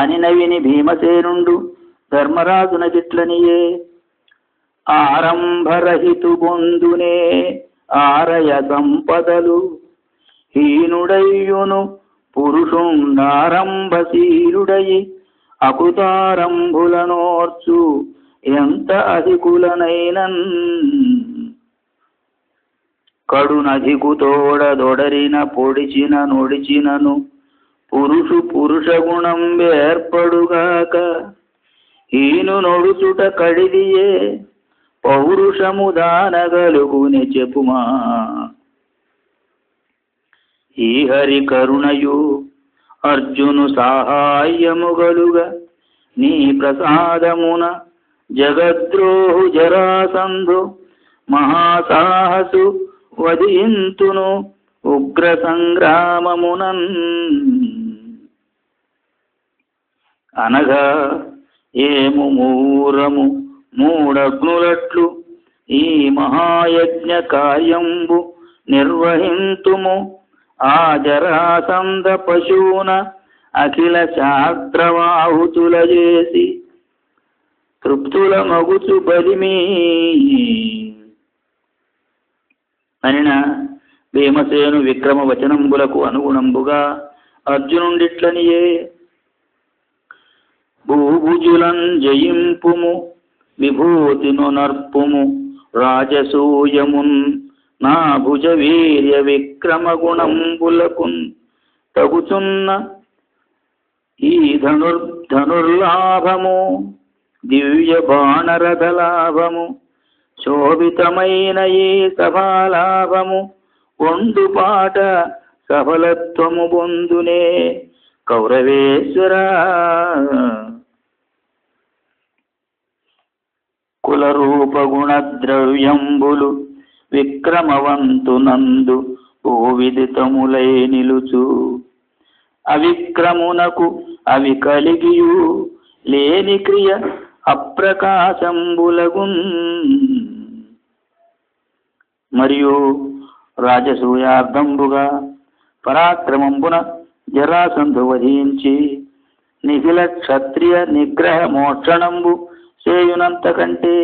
అని నవిని భీమసేనుండు ధర్మరాజున గిట్లనియే. ఆరంభరహితు బొందునే ఆరయ సంపదలు హీనుడయ్యును పురుషుండారంభశీలుడయి అకృతారంభులనోర్చు ఎంత అధికులనైనన్? కడునధికుతోడదొడరిన పొడిచిన నొడిచినను పురుషు పురుష గుణం ఏర్పడుగాక ఈను నొడుచుట కడిదియే పౌరుషము దానగలుగుని చెప్పుమా. ఈ హరి కరుణయు అర్జును సాహాయ్యముగలుగా నీ ప్రసాదమున జగద్రోహు జరాసంధు మహాసాహసు వదింతును ఉగ్ర సంగ్రామమునన్ అనగా ఏము మూరము మూడగ్నులట్లు ఈ మహాయజ్ఞ కార్యంబు నిర్వహింతుము. ఆజరాసంద జరాసంద పశువున అఖిల శాస్త్రవాహుతుల చేసి తృప్తుల మగుచు బలిమీ. అనినా భీమసేను విక్రమ వచనంబులకు అనుగుణంబుగా అర్జునుండిట్లనియే. భూభుజులం జయింపుము విభూతిను నర్పుము రాజసూయమున్ నా భుజ వీర్య విక్రమ గుణంబులకున్ తగుచున్న ఈ ధనుర్ ధనుర్లాభము దివ్య బాణరథ లాభము శోభితమైన ఈ సభాలాభము ఒండు పాట సఫలత్వము పొందునే కౌరవేశ్వర. కులరూపగుణ ద్రవ్యంబులు విక్రమవంతునందు ఓ విదితములై నిలుచు. అవిక్రమునకు అవి కలిగియు లేని క్రియ అప్రకాశంబులగున్. మరియు రాజసూయార్థంబుగా పరాక్రమంబున జరాసంధు వధించి నిఖిల క్షత్రియ నిగ్రహ మోక్షణంబు చేయునంత కంటే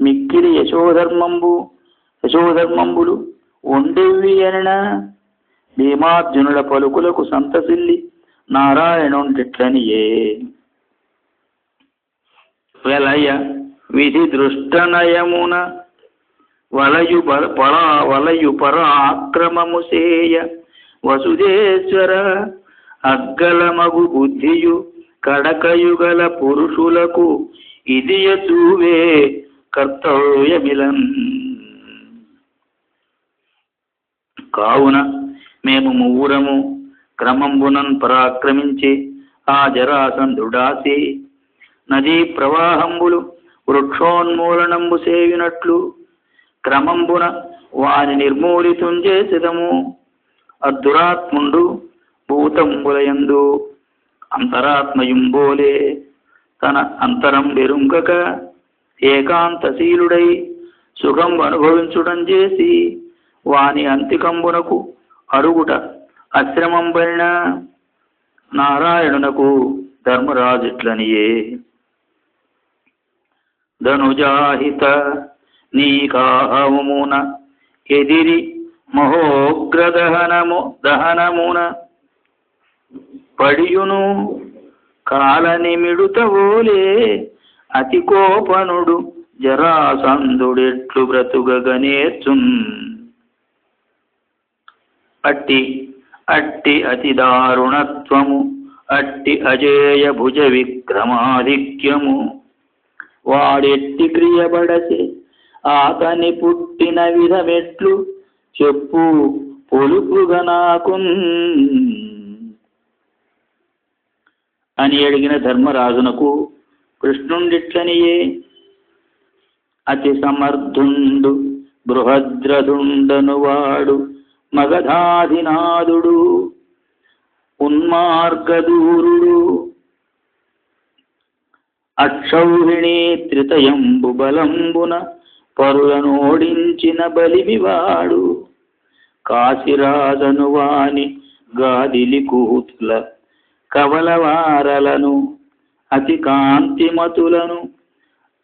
మిక్కిలి యశోధర్మంబు యశోధర్మంబులు ఉండేవి అనిన భీమార్జునుల పలుకులకు సంతసిల్లి నారాయణుండిట్లనియే. వెలయ విధి దృష్టనయమున వలయు పరా వలయు పరాక్రమము సేయ. వసుదేశ్వర అగ్గలమగు బుద్ధియు కడకయుగల పురుషులకు ఇది చూవే కర్తవ్యమిలం. కావున మేము మువ్వురము క్రమంబునన్ పరాక్రమించి ఆ జరాసంధుడాసి. నదీ ప్రవాహంబులు వృక్షోన్మూలనంబు సేవినట్లు క్రమంబున వాని నిర్మూలితం చేసిదము. అద్దురాత్ముండు భూతంబులయందు అంతరాత్మయుంబోలే తన అంతరం వెరుంగక ఏకాంతశీలుడై సుఖం అనుభవించుడం చేసి వాని అంతికంబునకు అరుగుట అశ్రమం పైన నారాయణునకు ధర్మరాజుట్లనియే. ధనుజాహిత నీకాహమున ఎదిరి మహోగ్రదహనము దహనమున పడియును కాలనిమిడుతవోలే అతి కోపనుడు జరాసంధుడెట్లు బ్రతుగగనేర్చున్ అట్టి అట్టి అతి దారుణత్వము అట్టి అజేయ భుజ విక్రమాధిక్యము. వాడెట్టి క్రియబడసే అతని పుట్టిన విధమెట్లు చెప్పు పొలుపుగా నాకు అని అడిగిన ధర్మరాజునకు కృష్ణుండిట్లనియే అతి సమర్థుండు బృహద్రదుండను వాడు మగధాధినాథుడు ఉన్మార్గదూరుడు అక్షౌహిణీ త్రితయంబు బలంబున పరులను ఓడించిన బలిమివాడు కాశీరాజను వాని గాదిలి కూతుల కవలవారలను అతి కాంతిమతులను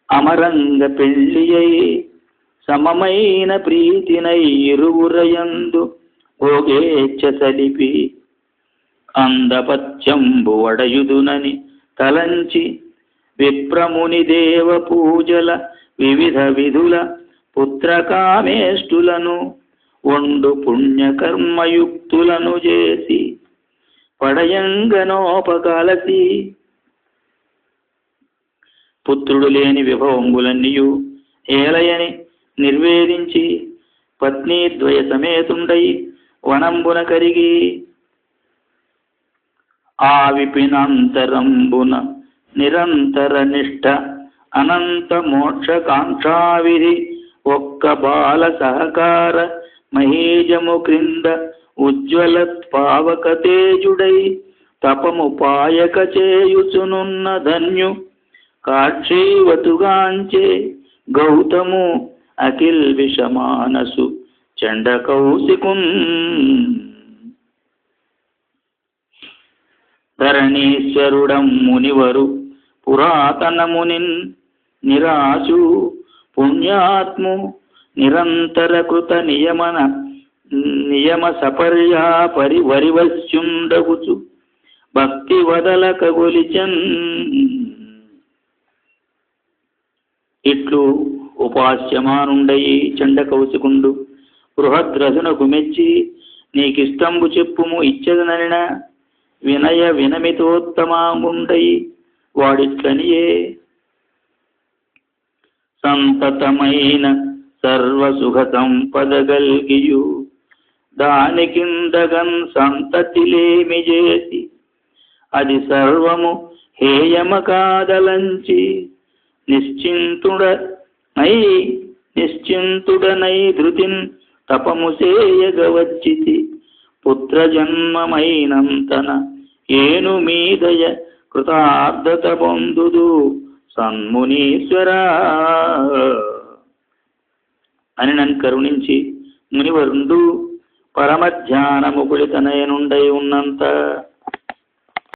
అమరంగ పెళ్ళియై సమమైన ప్రీతినై ఇరువురయందు భోగేచ్ఛ సలిపి అందపత్యంబు వడయుదునని తలంచి విప్రముని దేవ పూజల వివిధ విధుల పుత్రకామేష్టులను ఒండు పుణ్యకర్మయుక్తులను చేసి పడయంగనోపకాలసి. పుత్రుడు లేని విభవంగులన్నీయు ఏలయని నిర్వేదించి పత్నీద్వయ సమేతుండై వనంబున కరిగి. ఆ విపినంతరంబున నిరంతర నిష్ఠ అనంత మోక్షకాంక్షావిధి ఒక్క బాల సహకార మహేజము క్రింద ఉజ్వలత్పావక తేజుడై తపముపాయక చేయుచునున్న ధన్యు కాక్షీవతుగాంచే గౌతము అఖిల్ విషమానసు చండ కౌశికున్ ధరణీశ్వరుడం మునివరు పురాతనమునిన్ నిరాశు పుణ్యాత్ము నిరంతర కృత నియమన నియమ సపర్యా పరి వరివశ్యుండగుచు భక్తి వదలక గొలిచన్. ఇట్లు ఉపాస్యమానుండయి చండ కౌశికుండు బృహద్రసునకు మెచ్చి నీకిష్టంబు చెప్పుము ఇచ్చదననిన వినయ వినమితోత్తమాముండయి వాడిట్లనియే సంతతమైన సర్వసుఖ సంపద గల్గియు దాని కిందగన్ సంతతిలేమి చేసి అది సర్వము హేయమ కాదలంచి నిశ్చింతుడ నై నిశ్చింతుడనై ధృతిన్ తపము చేయగవచ్చితి పుత్ర జన్మమైనంతన ఏను మీదయ కృతార్థత పొందుదు. సన్మునీశ్వరా. అని నన్ను కరుణించి మునివరుండు పరమధ్యానము పులితనయనుండై ఉన్నంత